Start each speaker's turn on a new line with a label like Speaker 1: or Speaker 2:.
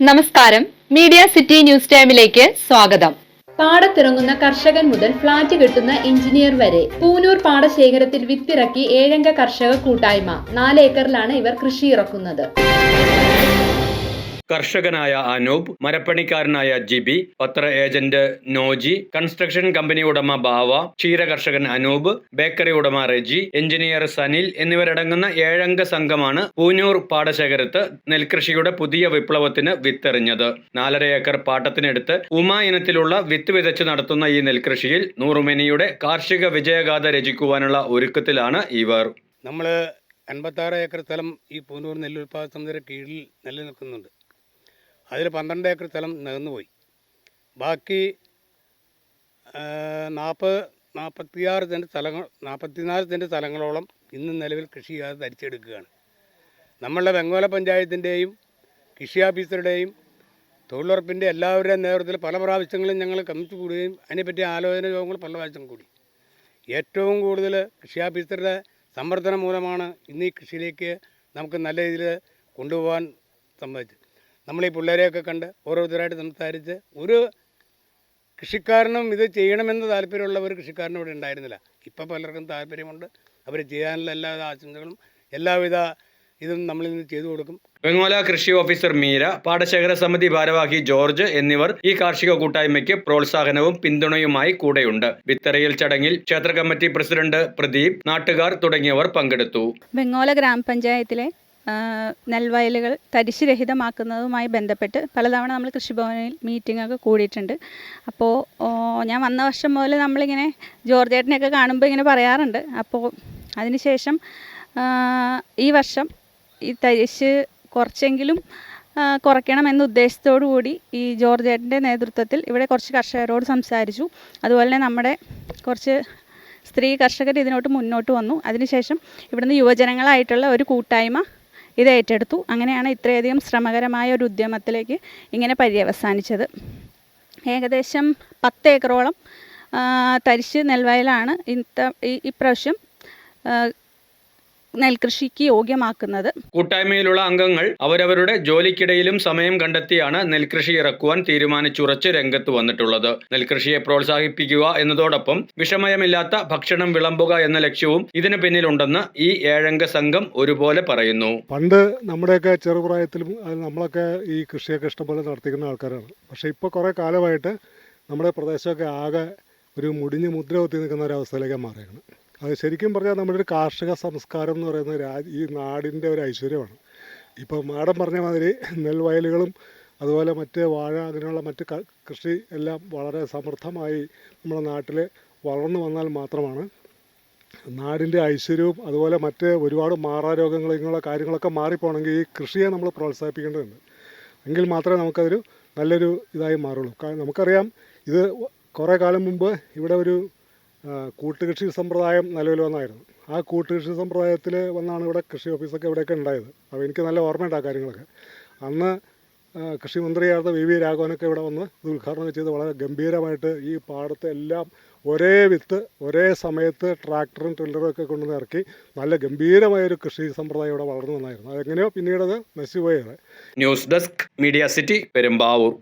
Speaker 1: നമസ്കാരം. Media city news ടൈമിലേക്ക് സ്വാഗതം.
Speaker 2: പാടത്തിറങ്ങുന്ന കർഷകൻ മുതൽ ഫ്ളാറ്റ് കിട്ടുന്ന എഞ്ചിനീയർ വരെ പൂനൂർ പാടശേഖരത്തിൽ വിത്തിറക്കി ഏഴംഗ കർഷക കൂട്ടായ്മ. നാല് ഏക്കറിലാണ് ഇവർ കൃഷി ഇറക്കുന്നത്
Speaker 3: കർഷകനായ അനൂപ് മരപ്പണിക്കാരനായ ജിബി പത്ര ഏജന്റ് നോജി കൺസ്ട്രക്ഷൻ കമ്പനി ഉടമ ബാവ ക്ഷീര കർഷകൻ അനൂപ് ബേക്കറി ഉടമ റെജി എഞ്ചിനീയർ സനിൽ എന്നിവരടങ്ങുന്ന ഏഴംഗ സംഘമാണ് പൂനൂർ പാടശേഖരത്ത് നെൽകൃഷിയുടെ പുതിയ വിപ്ലവത്തിന് വിത്തെറിഞ്ഞത്. നാലര ഏക്കർ പാട്ടത്തിനെടുത്ത് ഉമ ഇനത്തിലുള്ള വിത്ത് വിതച്ച് നടത്തുന്ന ഈ നെൽകൃഷിയിൽ നൂറുമേനിയുടെ കാർഷിക വിജയഗാഥ രചിക്കുവാനുള്ള ഒരുക്കത്തിലാണ് ഇവർ.
Speaker 4: നമ്മൾ അൻപത്താറ് ഏക്കർ സ്ഥലം ഈ പൂനൂർ നെല്ലുൽപാദന സമിതിയുടെ കീഴിൽ നിലനിൽക്കുന്നുണ്ട്. അതിൽ പന്ത്രണ്ട് ഏക്കർ സ്ഥലം നികന്നുപോയി. ബാക്കി നാൽപ്പത് നാൽപ്പത്തിയാറ് സെന്റ് സ്ഥലങ്ങൾ നാൽപ്പത്തിനാല് സെന്റ് സ്ഥലങ്ങളോളം ഇന്ന് നിലവിൽ കൃഷി ചെയ്യാതെ ധരിച്ചെടുക്കുകയാണ് നമ്മളുടെ വെങ്ങോല പഞ്ചായത്തിന്റെയും കൃഷി ഓഫീസറുടെയും തൊഴിലുറപ്പിന്റെ എല്ലാവരുടെയും നേതൃത്വത്തിൽ പല പ്രാവശ്യങ്ങളും ഞങ്ങൾ കമ്മിച്ചു കൂടുകയും അതിനെപ്പറ്റി ആലോചന യോഗങ്ങൾ പല പ്രാവശ്യം കൂടി. ഏറ്റവും കൂടുതൽ കൃഷി ഓഫീസറുടെ സമ്മർദ്ദനം മൂലമാണ് ഇന്ന് ഈ കൃഷിയിലേക്ക് നമുക്ക് നല്ല രീതിയിൽ കൊണ്ടുപോകാൻ സമ്മതിച്ചത്. നമ്മൾ ഈ പിള്ളേരെയൊക്കെ കണ്ട് ഓരോരുത്തരായിട്ട് സംസാരിച്ച് ഒരു കൃഷിക്കാരനും ഇത് ചെയ്യണമെന്ന് താല്പര്യമുള്ള ഒരു കൃഷിക്കാരനും ഇവിടെ ഉണ്ടായിരുന്നില്ല. ഇപ്പം പലർക്കും താല്പര്യമുണ്ട്. അവർ ചെയ്യാനുള്ള എല്ലാവിധ ആശംസകളും എല്ലാവിധ ഇതും നമ്മളിൽ നിന്ന് ചെയ്തു കൊടുക്കും.
Speaker 3: വെങ്ങോല കൃഷി ഓഫീസർ മീര പാടശേഖര സമിതി ഭാരവാഹി ജോർജ് എന്നിവർ ഈ കാർഷിക കൂട്ടായ്മയ്ക്ക് പ്രോത്സാഹനവും പിന്തുണയുമായി കൂടെയുണ്ട്. വിത്തറയിൽ ചടങ്ങിൽ ക്ഷേത്ര കമ്മിറ്റി പ്രസിഡന്റ് പ്രദീപ് നാട്ടുകാർ തുടങ്ങിയവർ പങ്കെടുത്തു.
Speaker 5: വെങ്ങോല ഗ്രാമപഞ്ചായത്തിലെ ആ, തരിശ് രഹിതമാക്കുന്നതുമായി ബന്ധപ്പെട്ട് പലതവണ നമ്മൾ കൃഷിഭവനിൽ മീറ്റിങ്ങൊക്കെ കൂടിയിട്ടുണ്ട്. അപ്പോൾ ഞാൻ വന്ന വർഷം മുതൽ നമ്മളിങ്ങനെ ജോർജേട്ടനെയൊക്കെ കാണുമ്പോൾ ഇങ്ങനെ പറയാറുണ്ട്. അപ്പോൾ അതിനുശേഷം ഈ വർഷം ഈ തരിശ് കുറച്ചെങ്കിലും കുറയ്ക്കണം എന്ന ഉദ്ദേശത്തോടു കൂടി ഈ ജോർജേട്ടന്റെ നേതൃത്വത്തിൽ ഇവിടെ കുറച്ച് കർഷകരോട് സംസാരിച്ചു. അതുപോലെ തന്നെ നമ്മുടെ കുറച്ച് സ്ത്രീ കർഷകർ ഇതിനോട്ട് മുന്നോട്ട് വന്നു. അതിനുശേഷം ഇവിടുന്ന് യുവജനങ്ങളായിട്ടുള്ള ഒരു കൂട്ടായ്മ ഇത് ഏറ്റെടുത്തു. അങ്ങനെയാണ് ഇത്രയധികം ശ്രമകരമായ ഒരു ഉദ്യമത്തിലേക്ക് ഇങ്ങനെ പര്യവസാനിച്ചത്. ഏകദേശം പത്ത് ഏക്കറോളം തരിശ് നെൽവയലാണ് ഇത്ത ഇപ്രാവശ്യം നെൽകൃഷിക്ക് യോഗ്യമാക്കുന്നത്.
Speaker 3: കൂട്ടായ്മയിലുള്ള അംഗങ്ങൾ അവരവരുടെ ജോലിക്കിടയിലും സമയം കണ്ടെത്തിയാണ് നെൽകൃഷി ഇറക്കുവാൻ തീരുമാനിച്ചുറച്ച് രംഗത്ത് വന്നിട്ടുള്ളത്. നെൽകൃഷിയെ പ്രോത്സാഹിപ്പിക്കുക എന്നതോടൊപ്പം വിഷമയമില്ലാത്ത ഭക്ഷണം വിളമ്പുക എന്ന ലക്ഷ്യവും ഇതിന് പിന്നിലുണ്ടെന്ന് ഈ ഏഴംഗ സംഘം ഒരുപോലെ പറയുന്നു.
Speaker 6: പണ്ട് നമ്മുടെയൊക്കെ ചെറുപ്രായത്തിലും അത് നമ്മളൊക്കെ ഈ കൃഷിയൊക്കെ ഇഷ്ടംപോലെ നടത്തിക്കുന്ന ആൾക്കാരാണ്. പക്ഷേ ഇപ്പോൾ കുറേ കാലമായിട്ട് നമ്മുടെ പ്രദേശമൊക്കെ ആകെ ഒരു മുടിഞ്ഞ് മുദ്ര കുത്തി നിൽക്കുന്ന ഒരു അവസ്ഥയിലേക്ക് മാറിയാണ് അത് ശരിക്കും പറഞ്ഞാൽ നമ്മുടെ ഒരു കാർഷിക സംസ്കാരം എന്ന് പറയുന്ന ഈ നാടിന്റെ ഒരു ഐശ്വര്യമാണ്. ഇപ്പോൾ മാഡം പറഞ്ഞ മാതിരി നെൽവയലുകളും അതുപോലെ മറ്റ് വാഴ അങ്ങനെയുള്ള മറ്റ് കൃഷി എല്ലാം വളരെ സമൃദ്ധമായി നമ്മുടെ നാട്ടിൽ വളർന്നു വന്നാൽ മാത്രമാണ് നാടിന്റെ ഐശ്വര്യവും അതുപോലെ മറ്റ് ഒരുപാട് മാറാരോഗങ്ങൾ ഇങ്ങനെയുള്ള കാര്യങ്ങളൊക്കെ മാറിപ്പോകണമെങ്കിൽ ഈ കൃഷിയെ നമ്മൾ പ്രോത്സാഹിപ്പിക്കേണ്ടതുണ്ട്. എങ്കിൽ മാത്രമേ നമുക്കതൊരു നല്ലൊരു ഇതായി മാറുള്ളൂ. നമുക്കറിയാം ഇത് കുറേ കാലം മുമ്പ് ഇവിടെ ഒരു കൂട്ടുകൃഷി സമ്പ്രദായം നിലവിൽ വന്നായിരുന്നു. ആ കൂട്ടുകൃഷി സമ്പ്രദായത്തിൽ വന്നാണ് ഇവിടെ കൃഷി ഓഫീസൊക്കെ ഇവിടെയൊക്കെ ഉണ്ടായത്. അപ്പോൾ എനിക്ക് നല്ല ഓർമ്മയുണ്ട് ആ കാര്യങ്ങളൊക്കെ. അന്ന് കൃഷിമന്ത്രിയായിരുന്ന കൃഷി മന്ത്രിയായിരുന്ന വി വി രാഘവനൊക്കെ ഇവിടെ വന്ന് ഇത് ഉദ്ഘാടനം ചെയ്ത് വളരെ ഗംഭീരമായിട്ട് ഈ പാടത്തെ എല്ലാം ഒരേ വിത്ത് ഒരേ സമയത്ത് ട്രാക്ടറും ട്രില്ലറും ഒക്കെ കൊണ്ടുവന്ന് ഇറക്കി നല്ല ഗംഭീരമായൊരു കൃഷി സമ്പ്രദായം ഇവിടെ വളർന്നു വന്നായിരുന്നു. അതെങ്ങനെയോ പിന്നീട് അത്
Speaker 3: news desk media city Perumbavoor.